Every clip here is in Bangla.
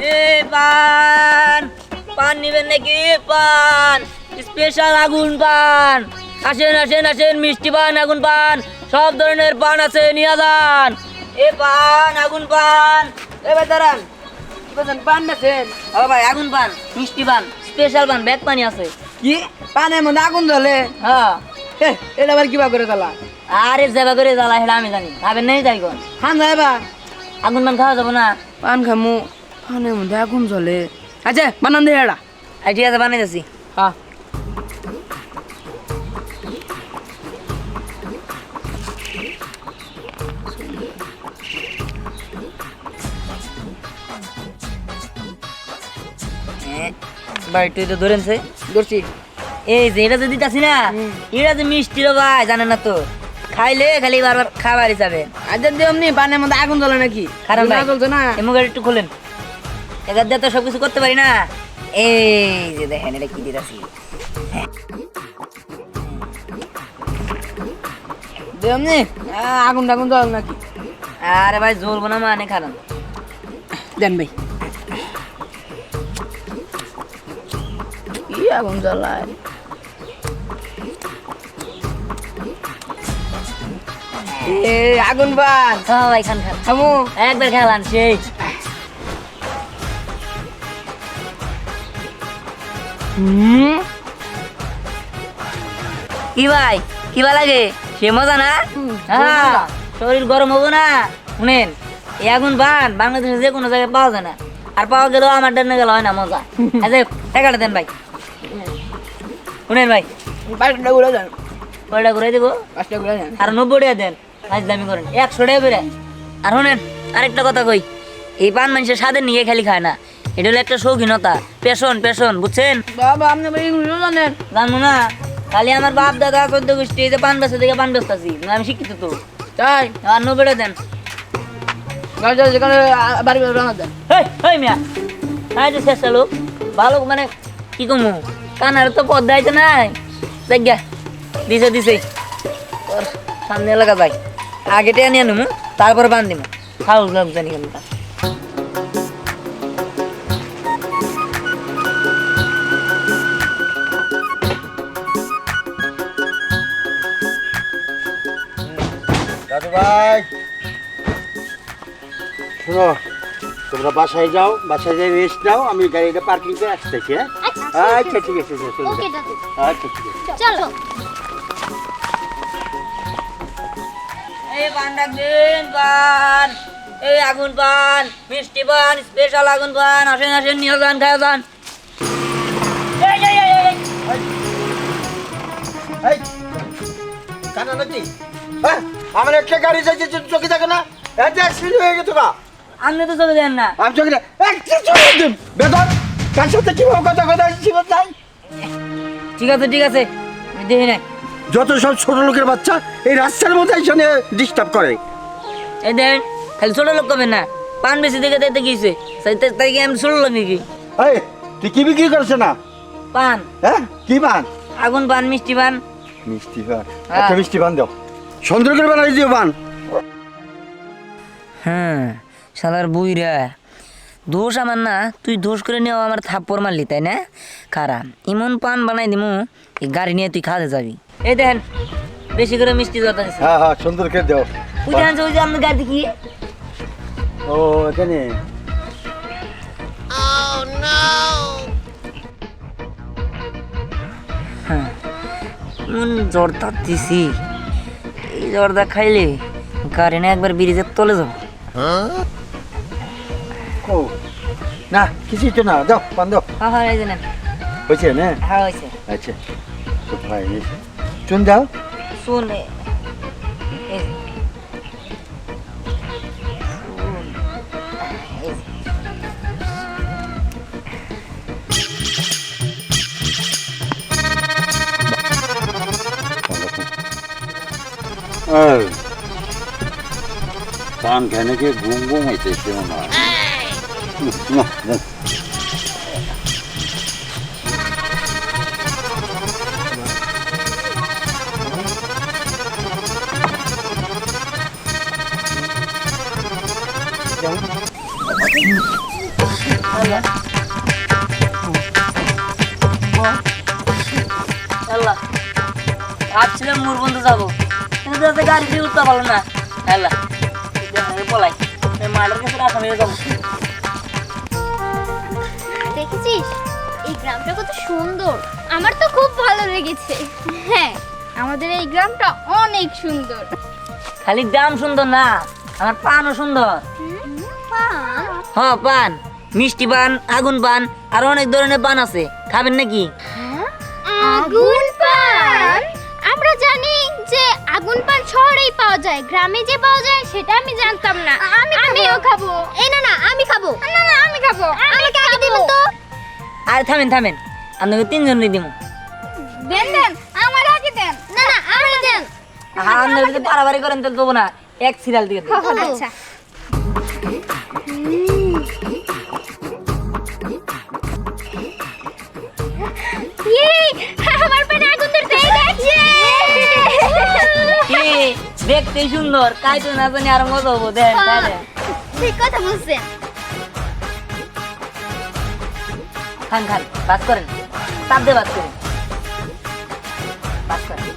এ পান পান নিবেন নাকি? পান। স্পেশাল আগুন পান। আসেন আসেন আসেন মিষ্টি পান আগুন পান। সব ধরনের পান আছে নিয়ে যান। এ পান আগুন পান। এ ভাই দাঁড়ান। পান নেছেন? ও ভাই আগুন পান মিষ্টি পান স্পেশাল পান ব্যাগ পানি আছে। কি? পানের মধ্যে আগুন জ্বলে? হ্যাঁ। এটা আবার কিবা করে তালা আরে যাবা করে জ্বালা হেলা আমি জানি। খাবেন নেই যাই কোন খান যাইবা আগুন পান খাওয়া যাব না। পান খামু। পানের মধ্যে আগুন জ্বলে। আচ্ছা বানান দে এটা আছে বানাই যাচ্ছি হ্যাঁ ভাই তুই তো ধরেন সে। ধরছি। এই যে এটা যে দিতাছি না এটা যে মিষ্টি রে ভাই জানেন না তো। খাইলে খালি বারবার খাবার হিসাবে। আচ্ছা দিয়ে এমনি পানের মধ্যে আগুন জ্বলে নাকি? কারণ না জ্বলছে না? মুখের একটু খোলেন। এবার দিয়ে তো সব কিছু করতে পারি না। এই যে দেখেন এটা কি দিতাছি? আগুন টাগুন জ্বল নাকি? আরে ভাই জ্বলবো না মানে খারাপ। দেন ভাই। কি আগুন জ্বলায়। এ আগুন বান। হ্যাঁ ভাই খান খান। খামু একবার খেলান সেই। কি ভাই কি ভালো লাগে? সে মজা না? হ্যাঁ। শরীর গরম হব না। শুনেন এই আগুন বান বাংলাদেশে যে কোনো জায়গায় পাওয়া যায় না। আর পাওয়া গেলেও আমার ডান্নে গেলে হয় না মজা। আচ্ছা টাকাটা দেন ভাই। শুনেন ভাই। পাঁচটা গুলো দেন। কয়টা করে দেবো? পাঁচটা গুলো দেন। আর নব্বই টাকা দেন। আজ দামি করেন। একশো টাকা বেড়ে। আর শুনেন আরেকটা কথা কই। এই পান মানুষের স্বাদের নিয়ে খালি খায় না। এটা হলো একটা শৌখিনতা। পেশন পেশন বুঝছেন? বাবা আপনি এগুলো জানেন জানব না খালি আমার বাপ দাদা চোদ্দ গোষ্ঠী এই যে পান বেচা থেকে পান বেচতেছি আমি শিক্ষিত তো। তাই? আর নব্বই টাকা দেন। যেখানে বাড়ি বাড়ি রান্না দেন। হেই হেই মিয়া যে লোক ভালো মানে কি কমু? কানার তো নাই। দেখ গা দিছে সামনে এলাকা যাই। নিয়ে নেব তারপরে বান দিব খাও লোক জানি কেন দাদু ভাই। শোনো তোমরা বাসায় যাও বাসায় যাই রেস্ট নাও আমি গাড়িটা পার্কিং করে আসতেছি হ্যাঁ? আচ্ছা ঠিক আছে চলে। যাও। ওকে দাদু। আচ্ছা ঠিক আছে। চলো। এই পান রাখবেন পান এই আগুন পান মিষ্টি পান স্পেশাল আগুন পান আসেন আসেন নিয়ে যান খাওয়া যান। এই, এই, এই, এই, এই। এই কানা নাকি হ্যাঁ? আমার একটা গাড়ি যাচ্ছে চোখে থাকে না। একটা অ্যাক্সিডেন্ট হয়ে গেছে বা আপনি তো চলে দেন না। আমি চোখে না একটা চোখে দিন বেদন কার সাথে কীভাবে কথা কথা ছিল তাই? ঠিক আছে ঠিক আছে। আমি দেখি না যত সব ছোট লোকের বাচ্চা এই রাস্তার মধ্যে এখানে ডিস্টার্ব করে। এই দেন খালি ছোট লোক কবে না? পান বেশি দেখে দেখতে গিয়েছে। তাই কি আমি ছোট লোক নাকি? এই তুই কি বিক্রি করছে না? পান। হ্যাঁ কি পান? আগুন পান মিষ্টি পান। মিষ্টি পান। হ্যাঁ। একটা মিষ্টি পান দাও। সুন্দর করে বানাই দিও পান হ্যাঁ বুইরা। দোষ আমার না তুই দোষ করে নিও আমার থাপ্পড় মারলি তাই না? খারা এমন পান বানাই দিমু এই গাড়ি নিয়ে তুই খাতে যাবি। এই দেখেন বেশি করে মিষ্টি আছে হ্যাঁ হ্যাঁ সুন্দর দাও। ওই দেখেন ওই যে আপনার গাড়ি কি? ও এখানে হ্যাঁ এমন জর্দা দিছি। এই জর্দা খাইলে কারেন্ট একবার ব্রিজের তলে যাব। ও না কিছুই তো না দাও পান দাও। হ্যাঁ হ্যাঁ এই যে নেন। হয়েছে না? হ্যাঁ হয়েছে। আচ্ছা তো ভাই চুন দাও। শুন পান খায় নাকি ঘুম ঘুম হইতেছে হয়। না, না। পলাই মালের কাছে হয়ে যাব দেখেছিস? এই গ্রামটা কত সুন্দর। আমার তো খুব ভালো লেগেছে। হ্যাঁ আমাদের এই গ্রামটা অনেক সুন্দর। খালি দাম সুন্দর না আমার পানও সুন্দর। পান? হ পান। মিষ্টি পান আগুন পান আর অনেক ধরনের পান আছে। খাবেন নাকি? আগুন পান? আমরা জানি যে আগুন পান শহরেই পাওয়া যায় গ্রামে যে পাওয়া যায় সেটা আমি জানতাম না। আমি আমিও খাব। এই না না আমি খাব। না না আমি খাব। আমাকে আগে দিবেন তো। আর থামেন থামেন। আপনাকে তিনজন দিব দেন দেন। আমার আগে দেন। না না আমার দেন। আপনার যদি পারাবারি করেন তাহলে দেবো না। এক সিরিয়াল দিয়ে দেবো। আচ্ছা। দেখতে সুন্দর কাই তো না জানি আর মজা হব দেন তাহলে ঠিক কথা বলছেন। খান খান বাস করেন। চাপ দিয়ে বাস করেন। বাস করেন।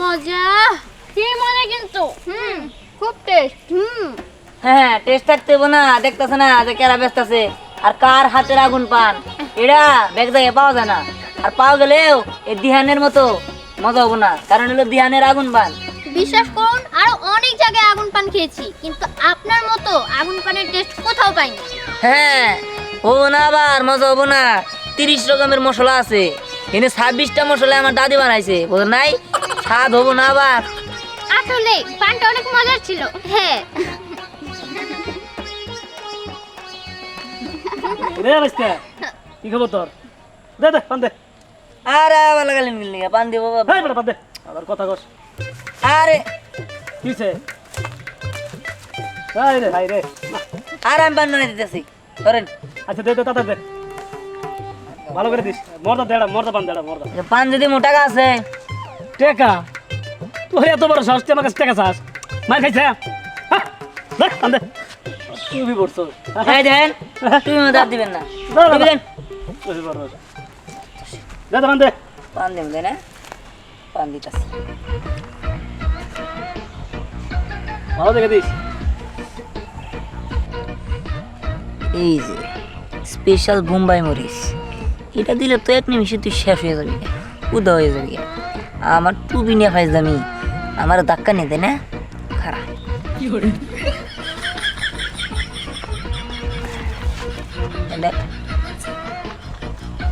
মজা কি মজা কিন্তু হুম খুব টেস্ট হুম হ্যাঁ টেস্ট থাকতে হব না দেখতেছে না যে কেরা ব্যস্ত আছে। আর কার হাতের আগুন পান? এরা ব্যাগ জায়গায় পাওয়া যায় না। আর পাওয়া গেলেও এই দিহানের মতো মজা হব না কারণ হলো দিহানের আগুন পান। বিশ্বাস করুন আরও অনেক জায়গায় আগুন পান খেয়েছি কিন্তু আপনার মতো আগুন পানের টেস্ট কোথাও পাইনি। হ্যাঁ হব না আবার মজা হব না। তিরিশ রকমের মশলা আছে। কিন্তু ছাব্বিশটা মশলা আমার দাদি বানাইছে বুঝলেন নাই? স্বাদ হব না আবার। আসলে পানটা অনেক মজার ছিল। হ্যাঁ। রে বাস্তা কি খবর তোর? দে দে পান দে। আরে ভালো গেলেন গেলি পান দিব বাবা। হাই পান দে। আবার কথা কস। আরে। কিছে হাই রে হাই রে। আর আমি পান বানাই দিতেছি করেন আচ্ছা দে দে তাতা দে। ভালো করে দিস। মর্দা দেড়া মর্দা পান দেড়া মর্দা। পান যদি মোটা আছে। টেকা? তোর এত বড় সাহস তুই আমার কাছে টেকা চাস। মার খাইছে হ্যাঁ? দে পান দে। তুমি পড়ছো। এই দেন তুমি দাঁত দিবেন না। না, না, না। দিবেন? বেশি বড় হয়েছে। দে দে দে। পান দিবেন তাই না পান দিতেছি। ভালো দেখে দিস। এই যে স্পেশাল বোম্বাই মরিচ। এটা দিলে তো এক নিমিষে তুই শেষ হয়ে যাবি উদা হয়ে যাবি। আমার টুবি নিয়ে দামি আমার ধাক্কা নিয়ে দেয় না? খারাপ।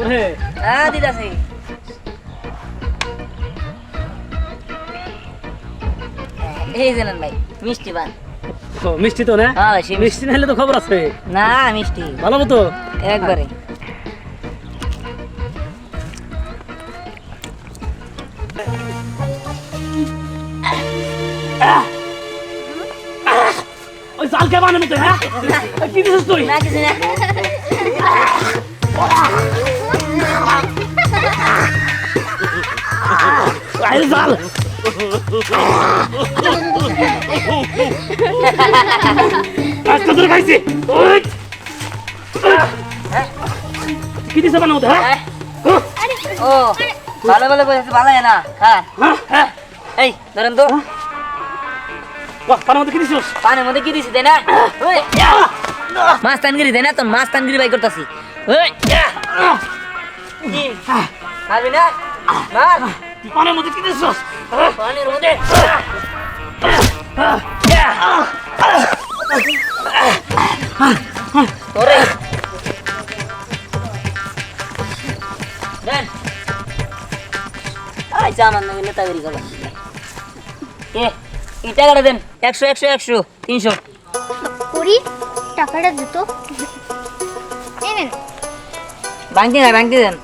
হ্যাঁ। দিদাসি এই যে ভাই মিষ্টি ও, মিষ্টি তো না? হ্যাঁ মিষ্টি। না হলে তো খবর আছে। না মিষ্টি। ভালো মতো? একবারে। ওই জাল কে বানাবি তুই হ্যাঁ? কি দিছিস তুই? না কিছু না। আরে জাল আজকে খাইছি। কি দিছে বানাও হ্যাঁ? হ্যাঁ? ও ভালো ভালো না। হ্যাঁ হ্যাঁ। এই ধরেন তো। বাহ বানাও কি দিছিস? পানের মধ্যে কি দিছি তাই না? ওই, মাছ টানগিরি তাই না? তো মাছ টানগিরি বাই করতেছি। ওই। কি? খাবি না? মার তুই পানের মধ্যে কি দিছিস? পানির মধ্যে? তোরে। আচ্ছা আমার নাকি নেতাগিরি করো এ এই টাকাটা দেন। একশো একশো একশো তিনশো। করি টাকাটা দিত এই নেন। ব্যাংকে না ব্যাংকে দেন।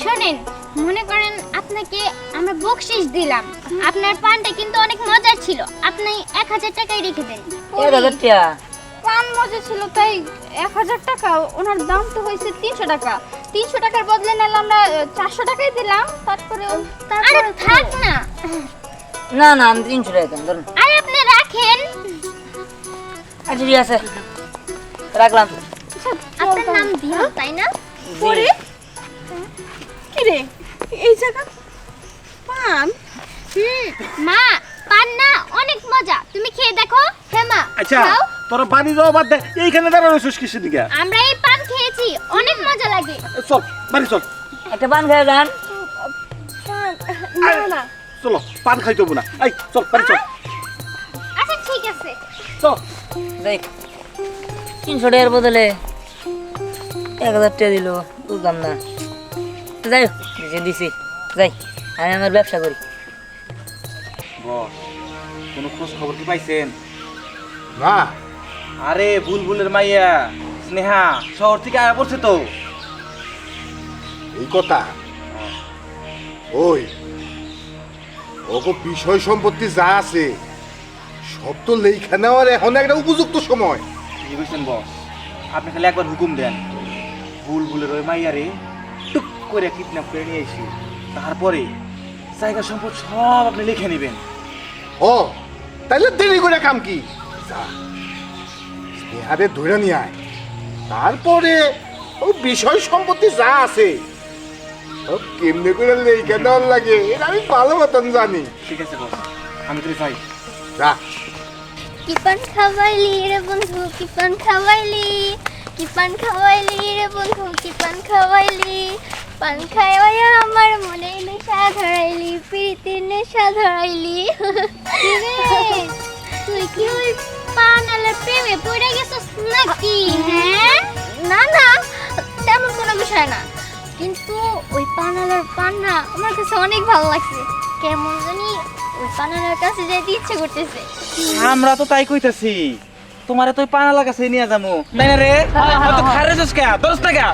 শোনেন মনে করেন আপনাকে আমরা বকশিস দিলাম। আপনার পানটা কিন্তু অনেক মজার ছিল। আপনি এক হাজার টাকাই রেখে দেন। এক হাজার টাকা? পান মজা ছিল তাই এক হাজার টাকা। ওনার দাম তো হয়েছে তিনশো টাকা। তিনশো টাকার বদলে নিলাম আমরা চারশো টাকাই দিলাম। তারপরে আরে থাক না। না না আমি তিনশো টাকা দেন ধরুন। আরে আপনি রাখেন। আচ্ছা ঠিক আছে। রাখলাম। আপনার নাম দিহান তাই না? পরে কিরে এই জায়গা? পান? হুম মা পান না অনেক মজা। তুমি খেয়ে দেখো। হ্যাঁ মা আচ্ছা। তোর পানি দেওয়া বাদ দে। এইখানে দাঁড়ানো শুস কিসের দিকে? আমরা এই পান খেয়েছি অনেক মজা লাগে। চল বাড়ি চল। একটা পান খেয়ে যান। না না। চলো পান খাইতে হব না। এই চল বাড়ি চল। আচ্ছা ঠিক আছে। চল। দেখ তিনশো টাকার বদলে এক হাজার টাকা দিল বুঝলাম না যাই হোক। দিছি দিছি। যাই আমি আমার ব্যবসা করি। বস কোনো খোঁজ খবর কি পাইছেন? না। আরে বুলবুলের মাইয়া স্নেহা শহর থেকে আয়া পড়ছে তো। এই কথা? ওই ওগো বিষয় সম্পত্তি যা আছে সব তো লেখা নেওয়ার এখন একটা উপযুক্ত সময়। কি বুঝছেন বস? আপনি খালি একবার হুকুম দেন। বুলবুলের ওই মাইয়ারে টুক করে কিডন্যাপ করে নিয়ে এসি তারপরে জায়গা সম্পদ সব আপনি লিখে নেবেন। ও তাইলে দেরি করে কাম কি? যা। স্নেহারে ধরে নিয়ে আয়। তারপরে ও বিষয় সম্পত্তি যা আছে সব কেমনে করে লেখা নেওয়ার লাগে এটা আমি ভালো মতন জানি। ঠিক আছে বস আমি তো যাই। যা। কিপান খাওয়াইলি রে বন্ধু কিপান খাওয়াইলি কিপান খাওয়াইলি রে বন্ধু কিপান খাওয়াইলি। পান খাওয়াইয়া আমার মনে নেশা ধরাইলি প্রীতির নেশা ধরাইলি তুই কি ওই পান প্রেমে পড়ে গেছিস নাকি হ্যাঁ না না তেমন কোনো বিষয় না কিন্তু ওই পানালার পান্না আমার কাছে অনেক ভালো লাগছে কেমন জানি ওই পানালার কাছে যেতে ইচ্ছে করতেছে আমরা তো তাই কইতাছি তোমারে তো পানা লাগাছে নিয়ে যাব তাই না রে খারে যাস কে দশ টাকা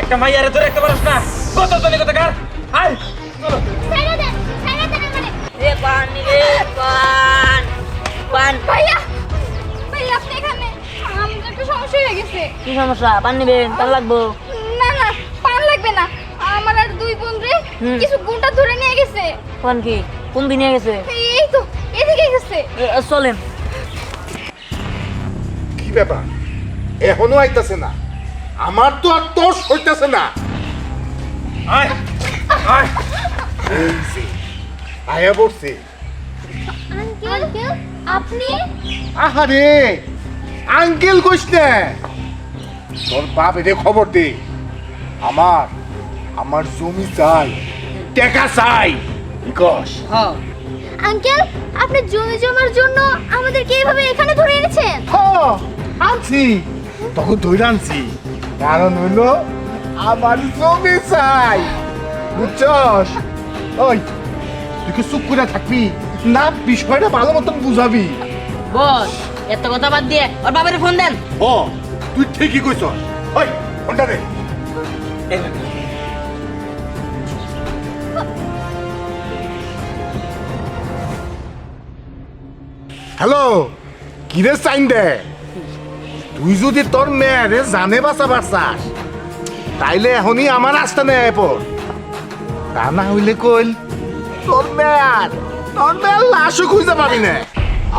একটা মাইয়ারে ধরে একটা পারস না। কত তনি কত কার আয় চলো ছেড়ে দেন ছেড়ে দেন আমারে এ পান নিবে পান। পান। ভাইয়া ভাইয়া আপনি এখানে আমাদের একটু সমস্যা হয়ে গেছে কি সমস্যা? পান নিবেন পান লাগবো। না না পান লাগবে না। আমার আর দুই বোন রে হুম। কিছু গুন্ডা ধরে নিয়ে গেছে। পান কি? কোন দিন নিয়ে গেছে? গেছে চলেন। কি ব্যাপার? এখনও আইতাছে না। আমার তো আর তোর হইতাছে না। আয় আয়। আয়া পড়ছে আঙ্কেল আপনি? আহারে আঙ্কেল কইস না। তোর বাপ এদের খবর দে। আমার আমার জমি চাই টাকা চাই। বিকশ আঙ্কেল আপনি জমি জমার জন্য আমাদেরকে এইভাবে এখানে ধরে এনেছেন? হ আনছি। তখন ধরে আনছি। কারণ হইল আমার জমি চাই। বুঝছস? ওই তুই কি চুপ করে থাকবি? না বিষয়টা ভালো মতন বুঝাবি। বস এত কথা বাদ দিয়ে ওর বাবারে ফোন দেন। ও তুই ঠিকই কইছ ওই ফোনটা দে। হ্যালো কিরে চাইন দে তুই যদি তোর মেয়েরে জানে বাঁচা বাঁচাস তাইলে এখনই আমার রাস্তা নেয় পর তা না হইলে কইল তোর মেয়ার তোর মেয়ার লাশও খুঁজে পাবি না।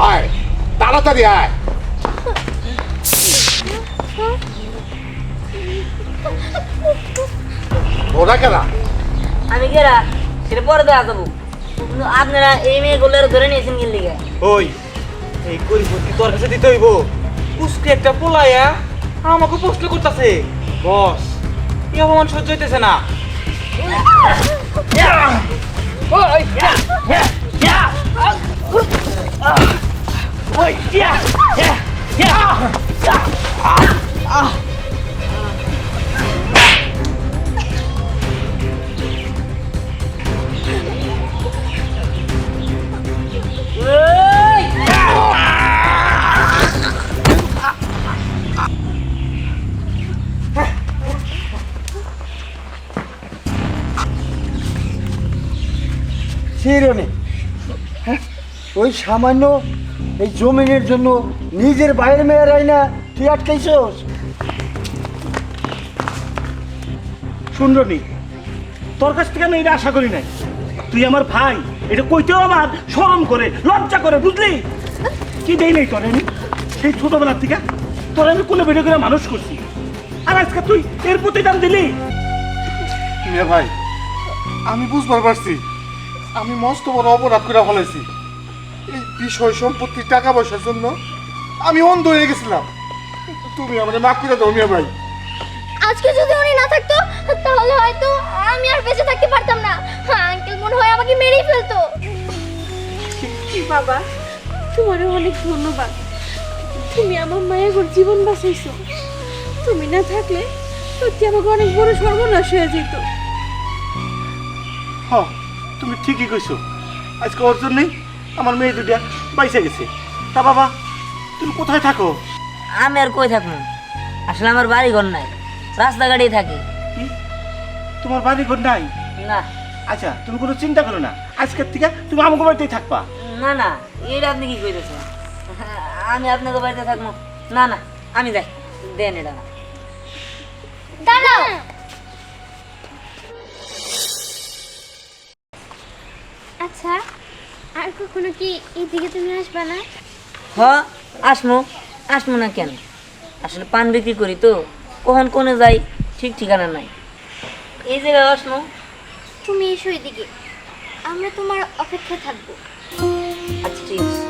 আয় তাড়াতাড়ি আয়। ওরা কেনা আমি কেরা? সেটা পরে দেখা যাব। আপনারা এই মেয়েগুলো ধরে নিয়েছেন কি লিগে ওই এই তোর কাছে দিতে হইব একটা পোলাইয়া আমাকে প্রশ্ন করতেছে বস, এই অপমান সহ্য হইতেছে না Yeah! হ্যাঁ? ওই সামান্য এই জমিনের জন্য নিজের বাইরে মেয়ের না তুই আটকাইছ শুনরনি তোর কাছ থেকে আমি এটা আশা করি নাই। তুই আমার ভাই, এটা কইতেও আমার শরম করে, লজ্জা করে, বুঝলি? কি দেই নাই তোর আমি সেই ছোটবেলার থেকে তোর আমি কোলে বেড়ে করে মানুষ করছি। আর আজকে তুই এর প্রতি দাম দিলি? মিয়া ভাই আমি বুঝবার পারছি। আমি মস্ত বড় অপরাধ করে ফেলেছি এই বিষয় সম্পত্তি টাকা পয়সার জন্য আমি অন্ধ হয়ে গেছিলাম। তুমি আমাকে মাফ করে দাও মিয়া ভাই। আজকে যদি উনি না থাকতো তাহলে হয়তো আমি আর বেঁচে থাকতে পারতাম না। আঙ্কেল মনে হয় আমাকে মেরেই ফেলতো। বাবা? তোমার অনেক ধন্যবাদ। তুমি আমার মায়ের জীবন বাঁচাইছো। তুমি না থাকলে সত্যি আমাকে অনেক বড় সর্বনাশ হয়ে যেত। হ তুমি ঠিকই কইছো। আজকে ওর জন্যই আমার মেয়ে দুটা বাইসে গেছে। তা বাবা তুমি কোথায় থাকো? আমি আর কই থাকব? আসলে আমার বাড়ি ঘর নাই। রাস্তাঘাটেই থাকি। কি? তোমার বাড়ি ঘর নাই? না। আচ্ছা তুমি কোনো চিন্তা করো না। আজকের থেকে তুমি আমাকে বাড়িতেই থাকবা। না না এটা আপনি কি কইতেছেন? আমি আপনাকে বাড়িতে থাকব। না না আমি যাই। দেন এটা না। দাঁড়াও। আচ্ছা আর কখনো কি এদিকে তুমি আসবে না? হ আসমু। আসমু না কেন? আসলে পান বিক্রি করি তো। কখন কোনে যাই ঠিক ঠিকানা নাই। এই জায়গায় আসমো। তুমি এসো এদিকে। আমরা তোমার অপেক্ষা থাকব। আচ্ছা ঠিক আছে